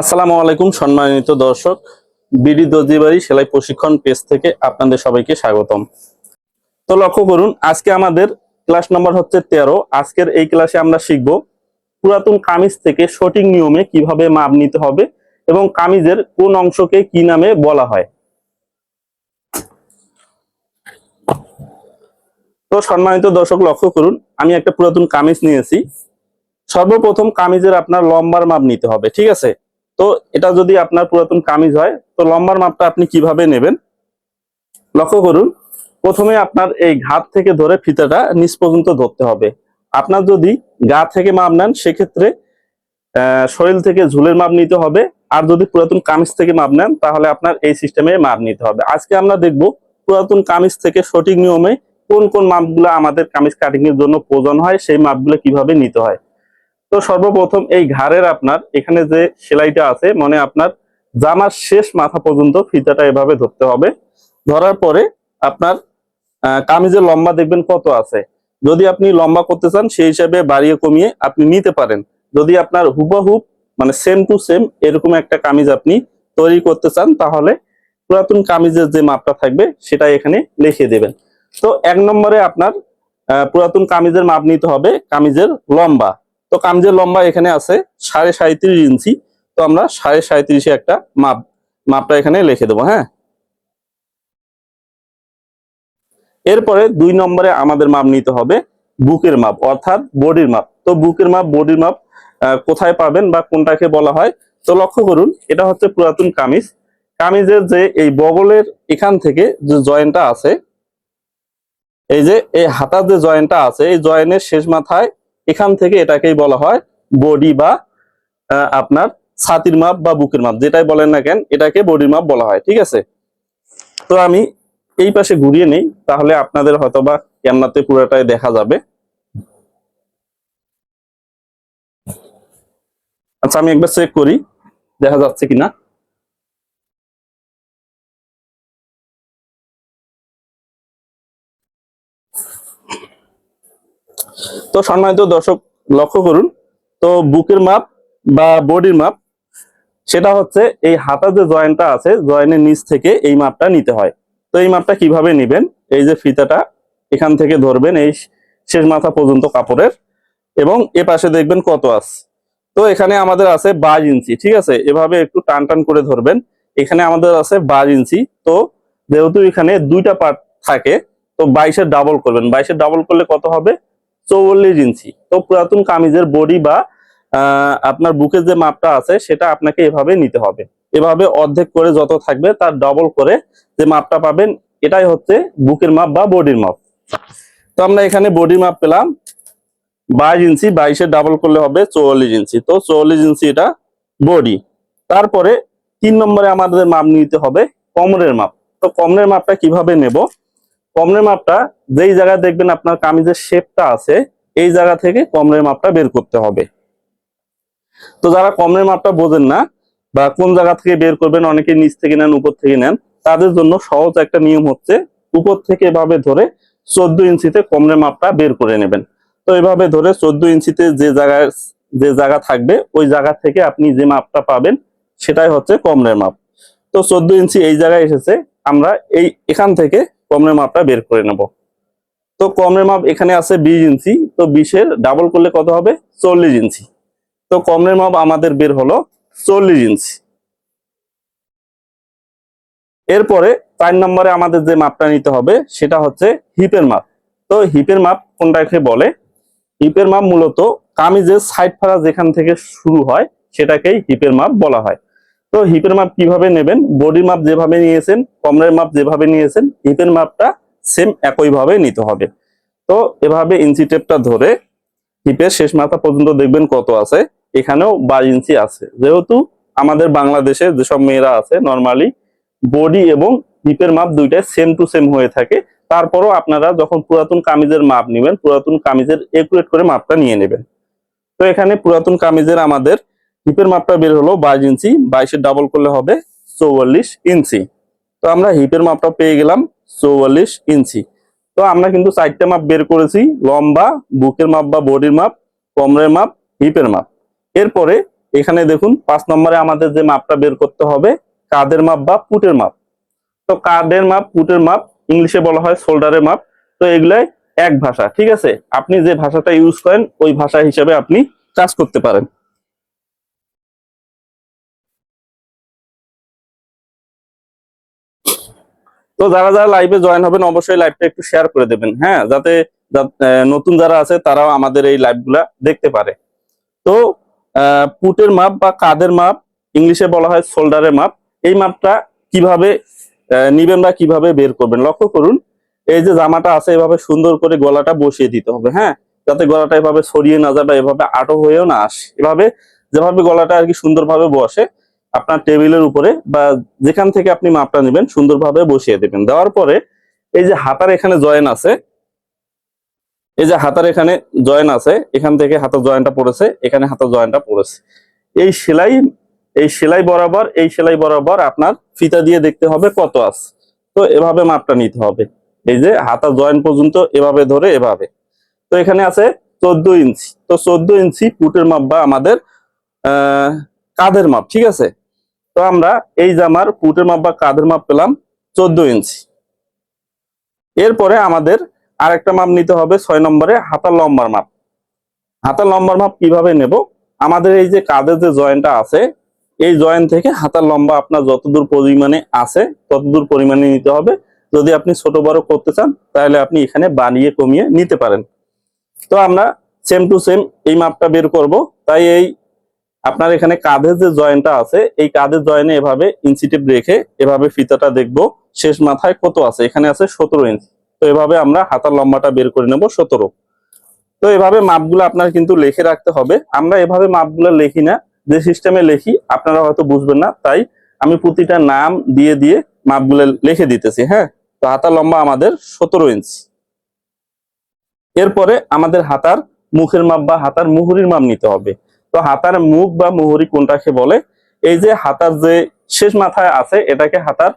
আসসালামু আলাইকুম সম্মানিত দর্শক, বিডি দর্জিবাড়ি সেলাই প্রশিক্ষণ পেজ থেকে আপনাদের সবাইকে স্বাগতম। তো লক্ষ্য করুন, আজকে আমাদের ক্লাস নম্বর হচ্ছে তেরো। আজকের এই ক্লাসে আমরা শিখব পুরাতন কামিজ থেকে সঠিক নিয়মে কীভাবে মাপ নিতে হবে এবং কামিজের কোন অংশকে কি নামে বলা হয়। তো সম্মানিত দর্শক, লক্ষ্য করুন, আমি একটা পুরাতন কামিজ নিয়েছি। সর্বপ্রথম কামিজের আপনার লম্বার মাপ নিতে হবে, ঠিক আছে? তো এটা যদি আপনার পুরাতন কামিজ হয়, তো লম্বার মাপটা আপনি কীভাবে নেবেন? লক্ষ্য করুন, প্রথমে আপনার এই ঘাত থেকে ধরে ফিতাটা নিচ পর্যন্ত ধরতে হবে। আপনার যদি গা থেকে মাপ নেন, সেক্ষেত্রে শরীর থেকে ঝুলের মাপ নিতে হবে। আর যদি পুরাতন কামিজ থেকে মাপ নেন, তাহলে আপনার এই সিস্টেমে মাপ নিতে হবে। আজকে আমরা দেখব পুরাতন কামিজ থেকে সঠিক নিয়মে কোন কোন মাপগুলো আমাদের কামিজ কাটিং এর জন্য প্রয়োজন হয়, সেই মাপগুলো কীভাবে নিতে হয়। তো সর্বপ্রথম এই ঘাড়ের আপনার, এখানে যে সেলাইটা আছে মানে আপনার জামার শেষ মাথা পর্যন্ত ফিতাটা এভাবে ধরতে হবে। ধরার পরে আপনার কামিজের লম্বা দেখবেন কত আছে। যদি আপনি লম্বা করতে চান, সেই হিসাবে বাড়িয়ে কমিয়ে আপনি নিতে পারেন। যদি আপনার হুবহুব মানে সেম টু সেম এরকম একটা কামিজ আপনি তৈরি করতে চান, তাহলে পুরাতন কামিজের যে মাপটা থাকবে, সেটা এখানে লিখে দেবেন। তো এক নম্বরে আপনার পুরাতন কামিজের মাপ নিতে হবে, কামিজের লম্বা। তো কামিজের লম্বা এখানে আছে, সাড়ে সাঁত্রিশ ইঞ্চি, তো আমরা সাড়ে সাঁত্রিশে একটা মাপ, মাপটা এখানে লিখে দেবো হ্যাঁ? এরপরে দুই নম্বরে আমাদের মাপ নিতে হবে বুকের মাপ, অর্থাৎ বডির মাপ। তো বুকের মাপ, বডির মাপ কোথায় পাবেন বা কোনটাকে বলা হয়? তো লক্ষ্য করুন, এটা হচ্ছে পুরাতন কামিজ। কামিজের যে এই বগলের এখান থেকে যে জয়েন্টটা আছে, এই যে এই হাতার যে জয়েন্টটা আছে, এই জয়েন্টের শেষ মাথায় এখান থেকে এটাকেই বলা হয় বডি বা আপনার ছাতির মাপ বা বুকের মাপ, যেটাই বলেন না কেন, এটাকে বডির মাপ বলা হয়, ঠিক আছে? তো আমি এই পাশে ঘুরিয়ে নেই, তাহলে আপনাদের হয়তোবা ক্যামেরাতে পুরোটাই দেখা যাবে। আচ্ছা আমি একবার চেক করি, দেখা যাচ্ছে কিনা। তো সম্মানিত দর্শক, লক্ষ্য করুন। তো বুকের মাপ বা বডির মাপ, সেটা হচ্ছে এই হাতা যে জয়েন্টটা আছে, জয়েন্টের নিচ থেকে এই মাপটা নিতে হয়। তো এই মাপটা কীভাবে নেবেন? এই যে ফিতাটা এখান থেকে ধরবেন, এই শেষ মাথা পর্যন্ত কাপড়ের। এবং এ পাশে দেখবেন কত আছে। তো এখানে আমাদের আছে বাইশ ইঞ্চি, ঠিক আছে? এভাবে একটু টান টান করে ধরবেন। এখানে আমাদের আছে বাইশ ইঞ্চি। তো যেহেতু এখানে দুইটা পার্ট থাকে, তো বাইশের ডাবল করবেন। বাইশের ডাবল করলে কত হবে? চৌচল্লিশ ইঞ্চি। তো পুরাতন কামিজের বডি বা আপনার বুকের যে মাপটা আছে, সেটা আপনাকে এভাবে নিতে হবে। এভাবে অর্ধেক করে যত থাকবে, তার ডবল করে যে মাপটা পাবেন, এটাই হচ্ছে বুকের মাপ বা বডির মাপ। তো আমরা এখানে বডির মাপ পেলাম। বাইশ ইঞ্চি, বাইশে ডাবল করলে হবে চৌচল্লিশ ইঞ্চি। তো চৌচল্লিশ ইঞ্চি এটা বডি। তারপরে তিন নম্বরে আমাদের মাপ নিতে হবে কমরের মাপ। তো কমরের মাপটা কীভাবে নেব? কমরের মাপটা, যেই জায়গায় দেখবেন আপনার কামিজের শেপটা আছে, এই জায়গা থেকে কমরের মাপটা বের করতে হবে। তো যারা কমরের মাপটা বোঝেন না বা কোন জায়গা থেকে বের করবেন, অনেকে নিচ থেকে নেন, উপর থেকে নেন, তাদের জন্য সহজ একটা নিয়ম হচ্ছে, উপর থেকে এভাবে ধরে চোদ্দ ইঞ্চিতে কমরের মাপটা বের করে নেবেন। তো এভাবে ধরে চোদ্দ ইঞ্চিতে যে জায়গায়, যে জায়গা থাকবে, ওই জায়গা থেকে আপনি যে মাপটা পাবেন, সেটাই হচ্ছে কমরের মাপ। তো চোদ্দ ইঞ্চি এই জায়গায় এসেছে আমরা এই এখান থেকে কমের মাপটা বের করে নেব। তো কমের মাপ এখানে আছে বিশ ইঞ্চি, তো বিশের ডাবল করলে কত হবে? চল্লিশ ইঞ্চি। তো কমের মাপ আমাদের বের হলো চল্লিশ ইঞ্চি। এরপরে চার নম্বরে আমাদের যে মাপটা নিতে হবে, সেটা হচ্ছে হিপের মাপ। তো হিপের মাপ কোনটাকে বলে? হিপের মাপ মূলত কামিজের সাইড ফাড়া যেখান থেকে শুরু হয়, সেটাকেই হিপের মাপ বলা হয়। তো হিপের মাপ কীভাবে নেবেন? বডির মাপ যেভাবে নিয়েছেন, কমরের মাপ যেভাবে নিয়েছেন, হিপের মাপটা সেম একইভাবে নিতে হবে। তো এভাবে ইঞ্চি টেপটা ধরে হিপের শেষ মাথা পর্যন্ত দেখবেন কত আছে। এখানেও বাইশ ইঞ্চি আছে। যেহেতু আমাদের বাংলাদেশে যেসব মেয়েরা আছে নর্মালি বডি এবং হিপের মাপ দুইটাই সেম টু সেম হয়ে থাকে। তারপরও আপনারা যখন পুরাতন কামিজের মাপ নেবেন, পুরাতন কামিজের একুরেট করে মাপটা নিয়ে নেবেন। তো এখানে পুরাতন কামিজের আমাদের হিপের মাপটা বের হলো বাইশ ইঞ্চি, বাইশে ডাবল করলে হবে চৌয়াল্লিশ ইঞ্চি। তো আমরা হিপের মাপটা পেয়ে গেলাম চৌয়াল্লিশ ইঞ্চি। তো আমরা কিন্তু চারটে মাপ বের করেছি, লম্বা, বুকের মাপ বা বডির মাপ, কমরের মাপ, হিপের মাপ। এরপরে এখানে দেখুন, পাঁচ নম্বরে আমাদের যে মাপটা বের করতে হবে কাদের মাপ বা পুটের মাপ। তো কাদের মাপ, পুটের মাপ, ইংলিশে বলা হয় শোল্ডারের মাপ। তো এগুলাই এক ভাষা, ঠিক আছে? আপনি যে ভাষাটা ইউজ করেন, ওই ভাষা হিসেবে আপনি কাজ করতে পারেন। তো যারা যারা লাইভে জয়েন হবেন, অবশ্যই লাইভটা একটু শেয়ার করে দেবেন হ্যাঁ? যাতে নতুন যারা আছে, তারাও আমাদের এই লাইভগুলা দেখতে পারে। তো পুটের মাপ বা কাদের মাপ, ইংলিশে বলা হয় শোল্ডারের মাপ, এই মাপটা কীভাবে নিবেন বা কীভাবে বের করবেন? লক্ষ্য করুন, এই যে জামাটা আছে, এভাবে সুন্দর করে গলাটা বসিয়ে দিতে হবে হ্যাঁ? যাতে গলাটা এভাবে সরিয়ে না যায় বা এভাবে আটো হয়েও না আসে, এভাবে যেভাবে গলাটা আর কি সুন্দরভাবে বসে আপনার টেবিলের উপরে বা যেখান থেকে আপনি মাপটা নেবেন সুন্দরভাবে বসিয়ে দেবেন। দেওয়ার পরে এই যে হাতার এখানে জয়েন আছে, এই যে হাতার এখানে জয়েন আছে, এখান থেকে হাতার জয়েনটা পড়েছে, এখানে হাতার জয়েনটা পড়েছে। এই সেলাই এই সেলাই বরাবর, এই সেলাই বরাবর আপনার ফিতা দিয়ে দেখতে হবে কত আছে। তো এভাবে মাপটা নিতে হবে। এই যে হাতার জয়েন পর্যন্ত এভাবে ধরে এভাবে। তো এখানে আছে চোদ্দ ইঞ্চি। তো চোদ্দ ইঞ্চি পুটের মাপ বা আমাদের, আহ, কাঁধের মাপ, ঠিক আছে? তো আমরা এই জামার পুটের মাপ বা কাঁধের মাপ পেলাম চোদ্দ ইঞ্চি। এরপরে আমাদের আরেকটা মাপ নিতে হবে ছয় নম্বরে হাতার লম্বার মাপ। হাতার লম্বার মাপ কীভাবে নেব? আমাদের এই যে কাঁধের যে জয়েন্টটা আছে, এই জয়েন্ট থেকে হাতার লম্বা আপনার যতদূর পরিমাণে আছে, ততদূর পরিমাণে নিতে হবে। যদি আপনি ছোট বড় করতে চান, তাহলে আপনি এখানে বানিয়ে কমিয়ে নিতে পারেন। তো আমরা সেম টু সেম এই মাপটা বের করব। তাই এই আপনার এখানে কাঁধে যে জয়েন্টটা আছে, এই কাঁধের জয়েন্টে এভাবে ইঞ্চিটেপ রেখে এভাবে ফিতাটা দেখব। শেষ মাথায় কত আছে? এখানে আছে সতেরো ইঞ্চি তো এভাবে আমরা হাতার লম্বাটা বের করে নেব সতেরো। তো এভাবে মাপগুলো আপনার কিন্তু লিখে রাখতে হবে। আমরা এভাবে মাপগুলো লিখি না, যে সিস্টেমে লিখি, আপনারা হয়তো বুঝবেন না। তাই আমি প্রতিটা নাম দিয়ে দিয়ে মাপগুলো লিখে দিতেছি হ্যাঁ? তো হাতার লম্বা আমাদের সতেরো ইঞ্চি এরপরে আমাদের হাতার মুখের মাপ বা হাতার মুহুরির মাপ নিতে হবে। তো হাতার মুখ বা মুহুরি কোনটাকে বলে? এই যে হাতার যে শেষ মাথায় আছে, এটাকে হাতার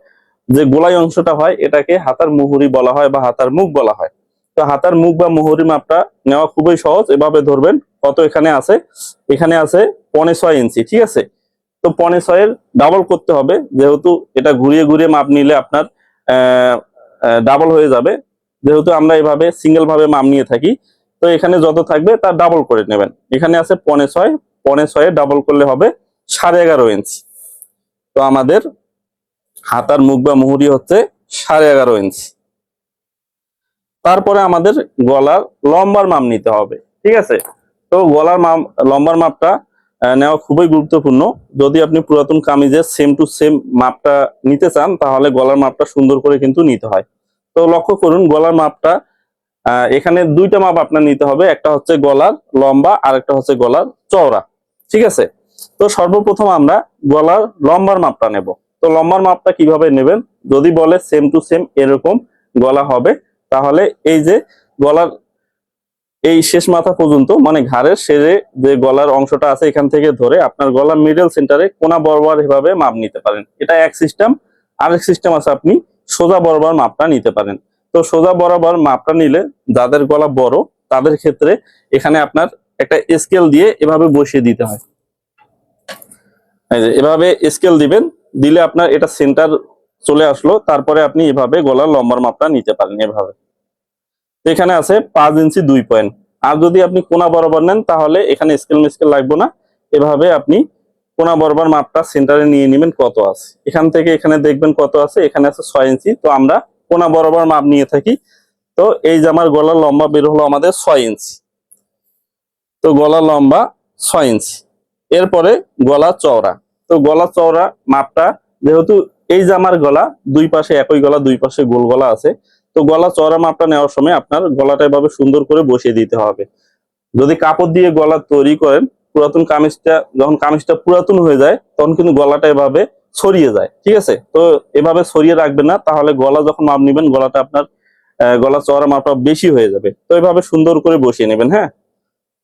যে গোলাই অংশটা হয়, এটাকে হাতার মুহুরি বলা হয় বা হাতার মুখ বলা হয়। তো হাতার মুখ বা মুহুরি মাপটা নেওয়া খুবই সহজ। এভাবে ধরবেন কত এখানে আছে। এখানে আছে পনে ছয় ইঞ্চি, ঠিক আছে? তো পনে ছয়ের ডাবল করতে হবে। যেহেতু এটা ঘুরিয়ে ঘুরিয়ে মাপ নিলে আপনার ডাবল হয়ে যাবে। যেহেতু আমরা এভাবে সিঙ্গেল ভাবে মাপ নিয়ে থাকি তো এখানে যত থাকবে তার ডাবল করে নেবেন। এখানে আছে পনে ছয়, পনে ছয়ে ডাবল করলে হবে সাড়ে এগারো ইঞ্চি তো আমাদের হাতার মুখ বা মুহুরি হচ্ছে সাড়ে এগারো ইঞ্চি তারপরে আমাদের গলার লম্বার মাপ নিতে হবে, ঠিক আছে? তো গলার মাপ, লম্বার মাপটা নেওয়া খুবই গুরুত্বপূর্ণ। যদি আপনি পুরাতন কামিজের সেম টু সেম মাপটা নিতে চান, তাহলে গলার মাপটা সুন্দর করে কিন্তু নিতে হয়। তো লক্ষ্য করুন, গলার মাপটা এখানে দুইটা মাপ আপনার নিতে হবে, একটা হচ্ছে গলার লম্বা আর একটা হচ্ছে গলার চওড়া, ঠিক আছে? তো সর্বপ্রথম আমরা গলার লম্বার মাপটা নেব। তো লম্বার মাপটা কীভাবে নেবেন? যদি বলে সেম টু সেম এরকম গলা হবে, তাহলে এই যে গলার এই শেষ মাথা পর্যন্ত মানে ঘাড়ের সেরে যে গলার অংশটা আছে এখান থেকে ধরে আপনার গলার মিডল সেন্টারে কোনা বরাবর এভাবে মাপ নিতে পারেন। এটা এক সিস্টেম আরেক সিস্টেম আছে আপনি সোজা বরাবর মাপটা নিতে পারেন। তো সোজা বরাবর মাপটা নিলে যাদের গলা বড়, তাদের ক্ষেত্রে এখানে আপনার একটা স্কেল দিয়ে এভাবে বসিয়ে দিতে হয়। এভাবে স্কেল দিবেন, দিলে আপনার এটা সেন্টার চলে আসলো, তারপরে আপনি এভাবে গলার লম্বার মাপটা নিতে পারেন এভাবে। এখানে আছে পাঁচ ইঞ্চি দুই পয়েন্ট আর যদি আপনি কোনা বরাবর নেন, তাহলে এখানে স্কেল মিস্কেল লাগবে না। এভাবে আপনি কোনা বরাবর মাপটা সেন্টারে নিয়ে নেবেন কত আছে। এখান থেকে এখানে দেখবেন কত আছে, এখানে আছে ছয় ইঞ্চি। তো আমরা কোনা বরাবর মাপ নিয়ে থাকি। তো এই জামার গলার লম্বা বের হলো আমাদের ছয় ইঞ্চি তো গলা লম্বা ছয় ইঞ্চি এরপরে গলা চওড়া। তো গলা চওড়া মাপটা যেহেতু এই জামার গলা, দুই পাশে একই গলা, দুই পাশে গোল গলা আছে, তো গলা চওড়া মাপটা নেওয়ার সময় আপনার গলাটা এভাবে সুন্দর করে বসিয়ে দিতে হবে। যদি কাপড় দিয়ে গলা তৈরি করেন, পুরাতন কামিজটা, যখন কামিজটা পুরাতন হয়ে যায়, তখন কিন্তু গলাটা এভাবে ছড়িয়ে যায়, ঠিক আছে? তো এভাবে ছড়িয়ে রাখবেন না, তাহলে গলা যখন মাপ নেবেন, গলাটা আপনার গলা চওড়া মাপটা বেশি হয়ে যাবে। তো এভাবে সুন্দর করে বসিয়ে নেবেন হ্যাঁ?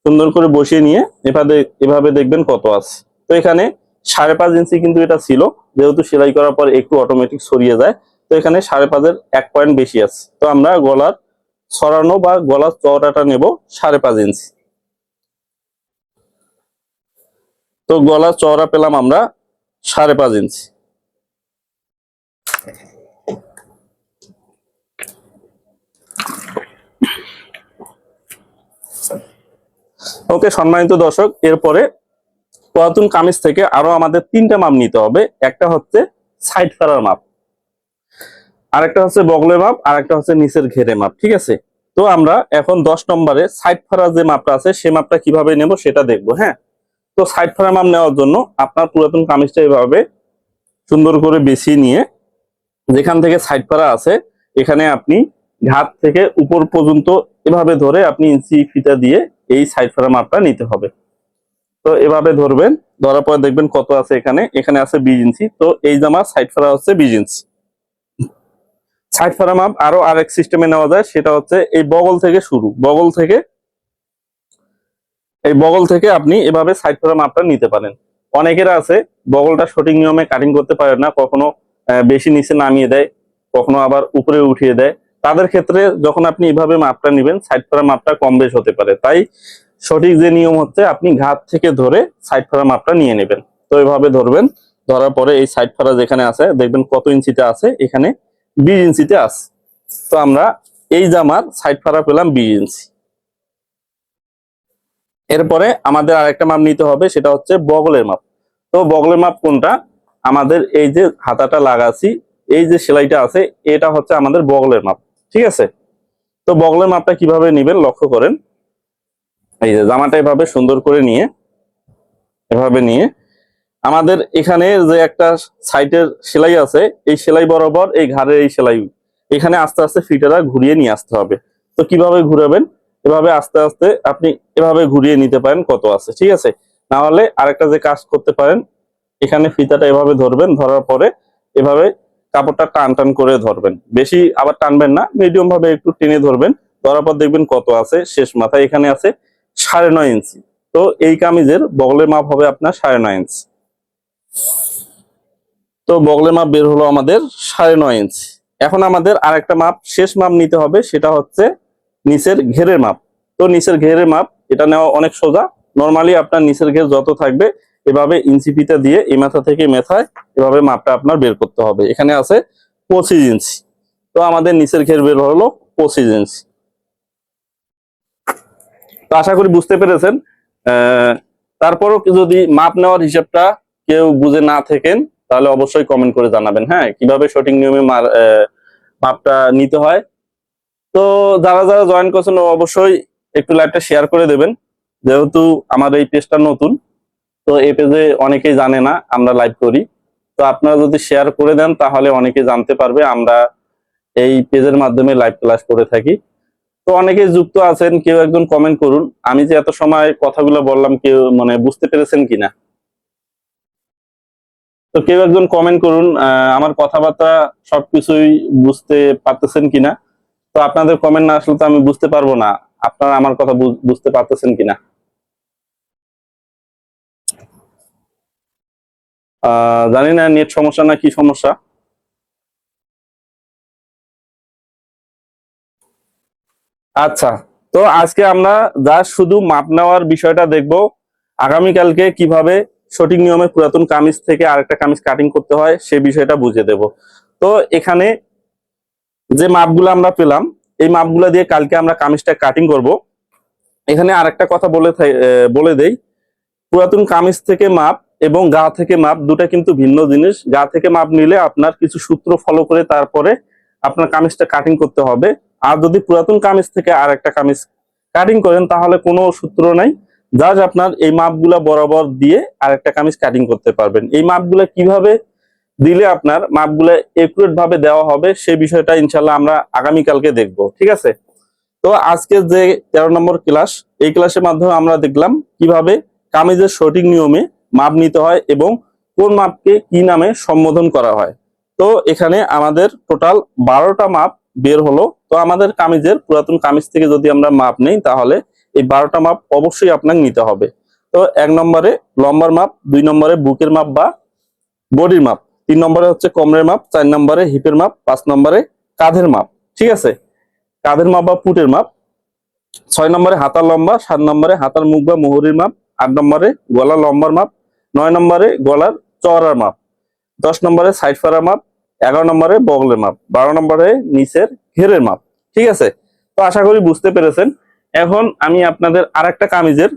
সুন্দর করে বসিয়ে নিয়ে এভাবে এভাবে দেখবেন কত আছে। তো এখানে সাড়ে পাঁচ ইঞ্চি কিন্তু এটা ছিল, যেহেতু সেলাই করার পর একটু অটোমেটিক সরিয়ে যায়, তো এখানে সাড়ে পাঁচের এক পয়েন্ট বেশি আছে। তো আমরা গলার ছড়ানো বা গলার চওড়াটা নেব সাড়ে পাঁচ ইঞ্চি। তো গলা চওড়া পেলাম আমরা সাড়ে পাঁচ ইঞ্চি। ওকে, সম্মানিত দর্শক, এরপরে পুরাতন কামিজ থেকে আরও আমাদের তিনটা মাপ নিতে হবে। একটা হচ্ছে সাইড ফারার মাপ, আরেকটা হচ্ছে বগলের মাপ আর একটা হচ্ছে নিচের ঘেরে মাপ, ঠিক আছে? তো আমরা এখন দশ নম্বরে সাইড ফারার যে মাপটা আছে, সে মাপটা কীভাবে নেব সেটা দেখব হ্যাঁ? তো সাইড ফারার মাপ নেওয়ার জন্য আপনার পুরাতন কামিজটা এভাবে সুন্দর করে বেছিয়ে নিয়ে যেখান থেকে সাইড ফারা আছে, এখানে আপনি ঘাট থেকে উপর পর্যন্ত এভাবে ধরে আপনি ইঞ্চি ফিতা দিয়ে এই সাইড ফারা মাপটা নিতে হবে। তো এভাবে ধরবেন, ধরার পর দেখবেন কত আছে এখানে এখানে আছে বিশ ইঞ্চি, তো এই জামার সাইড ফারা হচ্ছে বিশ ইঞ্চি। সাইড ফারা আরও আরেক সিস্টেমে নেওয়া যায়, সেটা হচ্ছে এই বগল থেকে শুরু। বগল থেকে এই বগল থেকে আপনি এভাবে সাইড ফারা মাপটা নিতে পারেন। অনেকের আছে, বগলটা সঠিক নিয়মে কাটিং করতে পারে না, কখনো বেশি নিচে নামিয়ে দেয়, কখনো আবার উপরে উঠিয়ে দেয়। তাদের ক্ষেত্রে যখন আপনি এভাবে মাপটা নেবেন সাইড ফারা মাপটা কম বেশ হতে পারে। তাই সঠিক যে নিয়ম হচ্ছে, আপনি ঘাত থেকে ধরে সাইড ফারা মাপটা নিয়ে নেবেন। তো এভাবে ধরবেন, ধরার পরে এই সাইড ফারা যেখানে আছে, দেখবেন কত ইঞ্চিতে আছে, এখানে বিশ ইঞ্চিতে আছে। তো আমরা এই জামার সাইড ফারা পেলাম বিশ ইঞ্চি। এরপরে আমাদের আরেকটা মাপ নিতে হবে, সেটা হচ্ছে বগলের মাপ। তো বগলের মাপ কোনটা? আমাদের এই যে হাতাটা লাগাছি এই যে সেলাইটা আছে, এটা হচ্ছে আমাদের বগলের মাপ, ঠিক আছে? তো বগলের মাপটা কীভাবে নেবেন লক্ষ্য করেন। এই যে জামাটা এভাবে সুন্দর করে নিয়ে, এভাবে নিয়ে, আমাদের এখানে যে একটা সাইটের সেলাই আছে, এই সেলাই বরাবর এই ঘাড়ের এই সেলাই, এখানে আস্তে আস্তে ফিটারা ঘুরিয়ে নিয়ে আসতে হবে। তো কীভাবে ঘুরাবেন? এভাবে আস্তে আস্তে আপনি এভাবে ঘুরিয়ে নিতে পারেন কত আছে, ঠিক আছে? না হলে আরেকটা যে কাজ করতে পারেন, এখানে ফিতাটা এভাবে ধরবেন, ধরার পরে এভাবে কাপড়টা টান টান করে ধরবেন। বেশি আবার টানবেন না মিডিয়াম ভাবে একটু টেনে ধরবেন, ধরার পর দেখবেন কত আছে, শেষ মাথায় এখানে আছে সাড়ে নয় ইঞ্চি। তো এই কামিজের বগলের মাপ হবে আপনার সাড়ে নয় ইঞ্চি। তো বগলের মাপ বের হলো আমাদের সাড়ে নয় ইঞ্চি। এখন আমাদের আরেকটা মাপ, শেষ মাপ নিতে হবে, সেটা হচ্ছে নিচের ঘেরের মাপ। তো নিচের ঘেরের মাপ, এটা নেওয়া অনেক সোজা। নর্মালি আপনার নিচের ঘের যত থাকবে, এভাবে ইঞ্চি ফিতা দিয়ে এই মাথা থেকে মেথায় এভাবে মাপটা আপনার বের করতে হবে। এখানে আছে পঁচিশ ইঞ্চি। তো আমাদের নিচের ঘের বের হলো পঁচিশ ইঞ্চি। তো আশা করি বুঝতে পেরেছেন। তারপরও যদি মাপ নেওয়ার হিসাবটা কেউ বুঝে না থাকেন, তাহলে অবশ্যই কমেন্ট করে জানাবেন। হ্যাঁ কীভাবে সঠিক নিয়মে মাপটা নিতে হয়? তো যারা যারা জয়েন করছেন অবশ্যই একটু লাইভটা শেয়ার করে দেবেন। যেহেতু আমার এই পেজটা নতুন, তো এই পেজে অনেকেই জানে না, আমরা লাইভ করি। তো আপনারা যদি শেয়ার করে দেন, তাহলে অনেকে জানতে পারবে আমরা এই পেজের মাধ্যমে লাইভ ক্লাস করে থাকি। তো অনেকে যুক্ত আছেন, কেউ একজন কমেন্ট করুন। আমি যে এত সময় কথাগুলো বললাম, কেউ মানে বুঝতে পেরেছেন কিনা? তো কেউ একজন কমেন্ট করুন আমার কথাবার্তা সবকিছুই বুঝতে পারতেছেন কিনা? তো আপনাদের কমেন্ট না আসলে তো আমি বুঝতে পারব না। আপনারা আমার কথা বুঝ- বুঝতে পারতেছেন কিনা? জানি না, নেট সমস্যা না কি সমস্যা? আচ্ছা তো আজকে আমরা যা শুধু মাপ নেওয়ার বিষয়টা দেখব, আগামীকালকে কীভাবে সঠিক নিয়মে পুরাতন কামিজ থেকে আরেকটা কামিজ কাটিং করতে হয় সে বিষয়টা বুঝে দেব। তো এখানে যে মাপগুলো আমরা পেলাম, এই মাপগুলো দিয়ে কালকে আমরা কামিজটা কাটিং করব। এখানে আরেকটা কথা বলে বলে দেই। পুরাতন কামিজ থেকে মাপ এবং গা থেকে মাপ দুটা কিন্তু ভিন্ন জিনিস। গা থেকে মাপ নিলে আপনার কিছু সূত্র ফলো করে তারপরে আপনার কামিজটা কাটিং করতে হবে। আর যদি পুরাতন কামিজ থেকে আর একটা কামিজ কাটিং করেন, তাহলে কোনো সূত্র নাই। জাস্ট আপনার এই মাপগুলা বরাবর দিয়ে আরেকটা কামিজ কাটিং করতে পারবেন। এই মাপগুলা কীভাবে দিলে আপনার মাপগুলো একুরেট ভাবে দেওয়া হবে, সেই বিষয়টা ইনশাল্লাহ আমরা আগামীকালকে দেখব, ঠিক আছে? তো আজকে যে তেরো নম্বর ক্লাস এই ক্লাসের মাধ্যমে আমরা দেখলাম কীভাবে কামিজের সঠিক নিয়মে মাপ নিতে হয় এবং কোন মাপকে কি নামে সম্বোধন করা হয়। তো এখানে আমাদের টোটাল বারোটা মাপ বের হলো। তো আমাদের কামিজের পুরাতন কামিজ থেকে যদি আমরা মাপ নেই, তাহলে এই বারোটা মাপ অবশ্যই আপনাকে নিতে হবে। তো এক নম্বরে লম্বার মাপ, দুই নম্বরে বুকের মাপ বা বডির মাপ। তিন নম্বরে হচ্ছে কোমরের মাপ, চার নম্বরে হিপের মাপ, পাঁচ নম্বরে কাঁধের মাপ, ঠিক আছে? কাঁধের মাপ বা পুটের মাপ, ছয় নম্বরে হাতার লম্বা, সাত নম্বরে হাতার মুখ বা মুহুরির মাপ, আট নম্বরে গলা লম্বার মাপ, নয় নম্বরে গলার চওড়ার মাপ, দশ নম্বরে সাইড ফাড়া মাপ, এগারো নম্বরে বগলের মাপ, বারো নম্বরে নিচের ঘেরের মাপ, ঠিক আছে? তো আশা করি বুঝতে পেরেছেন। এখন আমি আপনাদের আর একটা কামিজের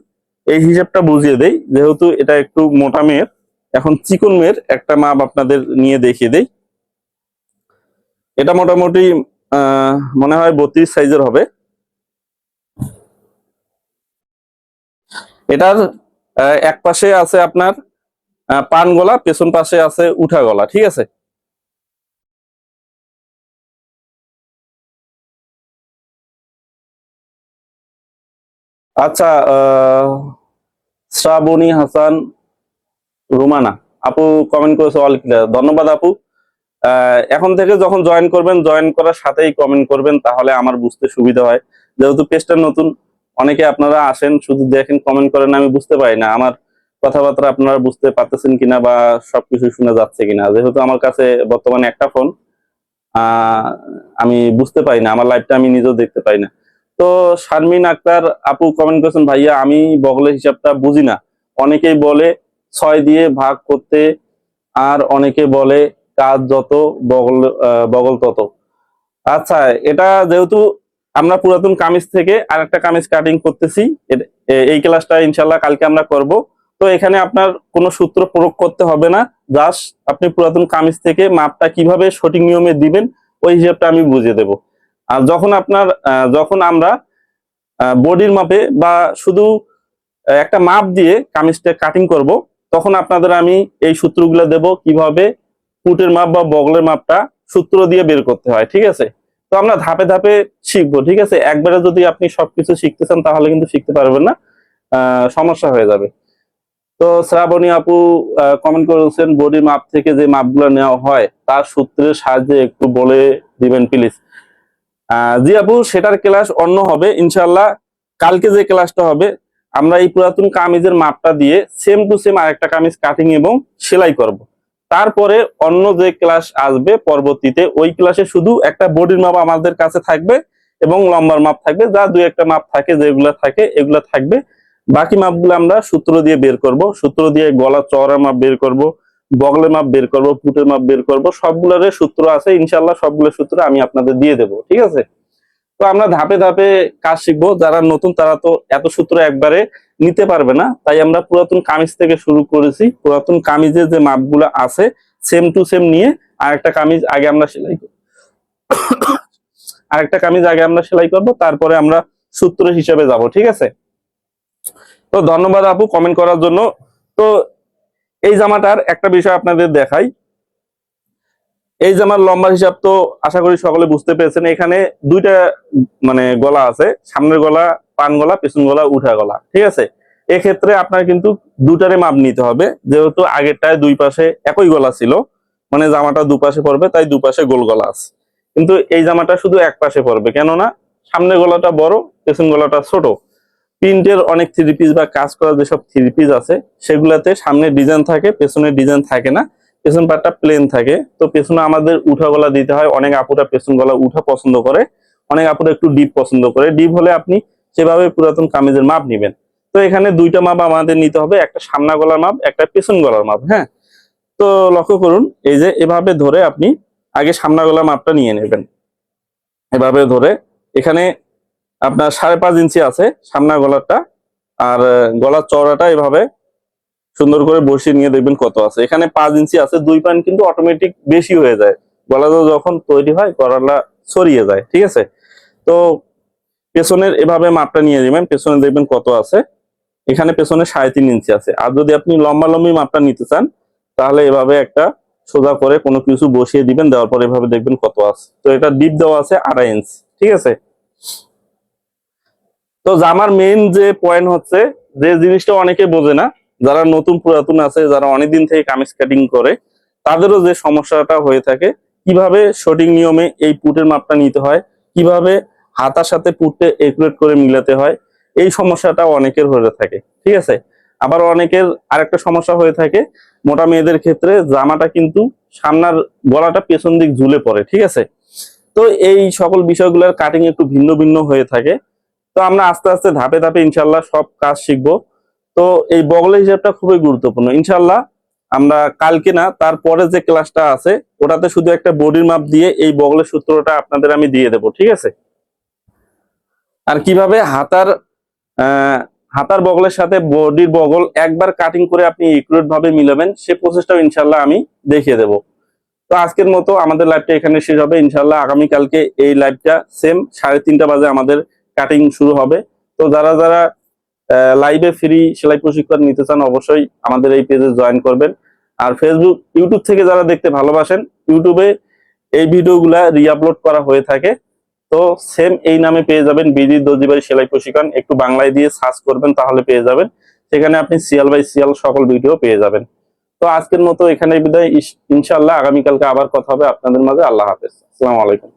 এই হিসাবটা বুঝিয়ে দেই, যেহেতু এটা একটু মোটা মেয়ের। এখন চিকন মেয়ের একটা মাপ আপনাদের নিয়ে দেখিয়ে দেই। এটা মোটামুটি মনে হয় বত্রিশ সাইজের হবে। এটার এক পাশে আছে আপনার পান গলা, পেছন পাশে আছে উঠা গলা, ঠিক আছে? আচ্ছা শ্রাবণী হাসান রুমানা, আপু কমেন্ট করেছে অল ক্লিয়ার ধন্যবাদ আপু। এখন থেকে যখন জয়েন করবেন জয়েন করার সাথেই কমেন্ট করবেন, তাহলে আমার বুঝতে সুবিধা হয়। যেহেতু পেজটা নতুন, অনেকে আপনারা আসেন, শুধু দেখেন কমেন্ট করেন, আমি বুঝতে পারি না। আমার কথাবার্তা আপনারা বুঝতে পারতেছেন কিনা বা সবকিছু শুনে যাচ্ছে কিনা। যেহেতু আমার কাছে বর্তমানে একটা ফোন আমি বুঝতে পারি না, আমার লাইভটা আমি নিজেও দেখতে পাই না। তো শারমিন আক্তার, আপু কমেন্ট করেছেন, ভাইয়া, আমি বগলের হিসাবটা বুঝি না। অনেকেই বলে ছয় দিয়ে ভাগ করতে আর অনেকে বলে কাজ যত বগল বগল তত। আচ্ছা এটা যেহেতু আমরা পুরাতন কামিজ থেকে আর একটা কামিজ কাটিং করতেছি এই ক্লাসটা ইনশাল্লাহ কালকে আমরা করব। তো এখানে আপনার কোনো সূত্র প্রয়োগ করতে হবে না জাস্ট আপনি পুরাতন কামিজ থেকে মাপটা কীভাবে সঠিক নিয়মে দিবেন, ওই হিসাবটা আমি বুঝিয়ে দেব। আর যখন আপনার যখন আমরা বডির মাপে বা শুধু একটা মাপ দিয়ে কামিজটা কাটিং করব তখন আপনাদের আমি এই সূত্রগুলো দেব কীভাবে ফুটের মাপ বা বগলের মাপটা সূত্র দিয়ে বের করতে হয়, ঠিক আছে? তো আমরা ধাপে ধাপে শিখব, ঠিক আছে? একবারে যদি আপনি সবকিছু শিখতে চান তাহলে কিন্তু শিখতে পারবেন না সমস্যা হয়ে যাবে। তো শ্রাবণী আপু কমেন্ট করেছেন, বডির মাপ থেকে যে মাপগুলো নেওয়া হয় তার সূত্রের সাহায্যে একটু বলে দিবেন প্লিজ জি আপু, সেটার ক্লাস অন্য হবে ইনশাল্লাহ কালকে যে ক্লাসটা হবে আমরা এই পুরাতন কামিজের মাপটা দিয়ে সেম টু সেম আরেকটা কামিজ কাটিং এবং সেলাই করব। তারপরে অন্য যে ক্লাস আসবে পরবর্তীতে, ওই ক্লাসে শুধু একটা বডির মাপ আমাদের কাছে থাকবে এবং লম্বার মাপ থাকবে। যা দুই একটা মাপ থাকে, যেগুলো থাকে, এগুলো থাকবে। বাকি মাপগুলো আমরা সূত্র দিয়ে বের করব। সূত্র দিয়ে গলা চওড়া মাপ বের করব বগলের মাপ বের করব ফুটের মাপ বের করব। সবগুলোর সূত্র আছে। ইনশাল্লাহ সবগুলো সূত্র আমি আপনাদের দিয়ে দেবো। ঠিক আছে? তো আমরা ধাপে ধাপে কাজ শিখব। যারা নতুন, তারা তো এত সূত্র একবারে নিতে পারবে না। তাই আমরা পুরাতন কামিজ থেকে শুরু করেছি। পুরাতন কামিজের যে মাপগুলো আছে সেম টু সেম নিয়ে আরেকটা কামিজ আগে আমরা সেলাই করব। আরেকটা কামিজ আগে আমরা সেলাই করব, তারপরে আমরা সূত্র হিসেবে যাব, ঠিক আছে? তো ধন্যবাদ আপু কমেন্ট করার জন্য। তো এই জামাটার একটা বিষয় আপনাদের দেখাই। এই জামার লম্বা হিসাব তো আশা করি সকলে বুঝতে পেরেছেন, এখানে দুইটা মানে গলা আছে। সামনের গলা পান গলা, পেছন গলা উঠা গলা, ঠিক আছে? এক্ষেত্রে আপনার কিন্তু দুটারে মাপ নিতে হবে। যেহেতু আগেরটায় দুই পাশে একই গলা ছিল মানে জামাটা দুপাশে পড়বে, তাই দুপাশে গোল গলা আছে। কিন্তু এই জামাটা শুধু এক পাশে পড়বে, কেননা সামনের গলাটা বড়, পেছন গলাটা ছোট। প্রিন্টের অনেক থ্রি পিস বা কাজ করা যেসব থ্রি পিস আছে, সেগুলাতে সামনে ডিজাইন থাকে, পেছনে ডিজাইন থাকে না। পেছন পাটটা প্লেন থাকে। তো পেছনে আমাদের উঠা গলা দিতে হয়। অনেক আপুরা পেছন গলা উঠা পছন্দ করে। অনেক আপুরা একটু ডিপ পছন্দ করে। ডিপ হলে আপনি সেভাবে পুরাতন কামিজের মাপ নিবেন। তো এখানে দুইটা মাপ আমাদের নিতে হবে। একটা সামনা গলার মাপ, একটা পেছন গলার মাপ হ্যাঁ? তো লক্ষ্য করুন, এই যে এভাবে ধরে আপনি আগে সামনা গলার মাপটা নিয়ে নেবেন। এভাবে ধরে এখানে আপনার সাড়ে পাঁচ ইঞ্চি আছে সামনা গলারটা। আর, গলার চওড়াটা এভাবে সুন্দর করে বসিয়ে নিয়ে দেখবেন কত আছে। এখানে পাঁচ ইঞ্চি আছে, দুই পয়েন্ট কিন্তু অটোমেটিক বেশি হয়ে যায়। গলাটা যখন তৈরি হয়, গলাটা ছড়িয়ে যায়, ঠিক আছে? তো পেছনের এভাবে মাপটা নিয়ে নেবেন, পেছনে দেখবেন কত আছে। এখানে পেছনে সাড়ে তিন ইঞ্চি আছে। আর যদি আপনি লম্বা লম্বি মাপটা নিতে চান, তাহলে এভাবে একটা সোজা করে কোনো কিছু বসিয়ে দিবেন, দেওয়ার পর এভাবে দেখবেন কত আছে। তো এটা ডিপ দেওয়া আছে আড়াই ইঞ্চি, ঠিক আছে? তো জামার মেইন যে পয়েন্ট হচ্ছে, যে জিনিসটা অনেকে বোঝে না যারা নতুন পুরাতন আছে, যারা অনেকদিন থেকে কামিজ কাটিং করে, তাদেরও যে সমস্যাটা হয়ে থাকে, কীভাবে সঠিক নিয়মে এই পুটের মাপটা নিতে হয়, কীভাবে হাতার সাথে পুটে একুরেট করে মিলাতে হয়, এই সমস্যাটা অনেকের হয়ে থাকে, ঠিক আছে? আবার অনেকের আরেকটা সমস্যা হয়ে থাকে, মোটা মেয়েদের ক্ষেত্রে জামাটা কিন্তু সামনার গলাটা পেছন দিক ঝুলে পড়ে, ঠিক আছে? তো এই সকল বিষয়গুলোর কাটিং একটু ভিন্ন ভিন্ন হয়ে থাকে। তো আমরা আস্তে আস্তে ধাপে ধাপে ইনশাল্লাহ সব কাজ শিখব। তো এই বগলের হিসাবটা খুবই গুরুত্বপূর্ণ। ইনশাল্লাহ আমরা কালকে না, তারপরে যে ক্লাসটা আছে, ওটাতে শুধু একটা বডির মাপ দিয়ে এই বগলের সূত্রটা আপনাদের আমি দিয়ে দেবো, ঠিক আছে? আর কীভাবে হাতার হাতার বগলের সাথে বডির বগল একবার কাটিং করে আপনি ইকুরেট ভাবে মিলাবেন, সে প্রসেসটাও ইনশাল্লাহ আমি দেখিয়ে দেবো। তো আজকের মতো আমাদের লাইভটা এখানে শেষ হবে। ইনশাল্লাহ আগামীকালকে এই লাইভটা সেম সাড়ে তিনটা বাজে আমাদের কাটিং শুরু হবে। তো যারা যারা লাইভে ফ্রি সেলাই প্রশিক্ষণ নিতে চান, অবশ্যই আমাদের এই পেজে জয়েন করবেন। আর ফেসবুক ইউটিউব থেকে যারা দেখতে ভালোবাসেন ইউটিউবে এই ভিডিওগুলা রিআপলোড করা হয়ে থাকে। তো সেম এই নামে পেয়ে যাবেন বিজি দর্জিবাড়ি সেলাই প্রশিক্ষণ। একটু বাংলায় দিয়ে সার্চ করবেন, তাহলে পেয়ে যাবেন। সেখানে আপনি সিয়াল বাই সিয়াল সকল ভিডিও পেয়ে যাবেন। তো আজকের মতো এখানে বিদায়। ইনশাল্লাহ আগামীকালকে আবার কথা হবে আপনাদের মাঝে। আল্লাহ হাফেজ। আসসালামু আলাইকুম।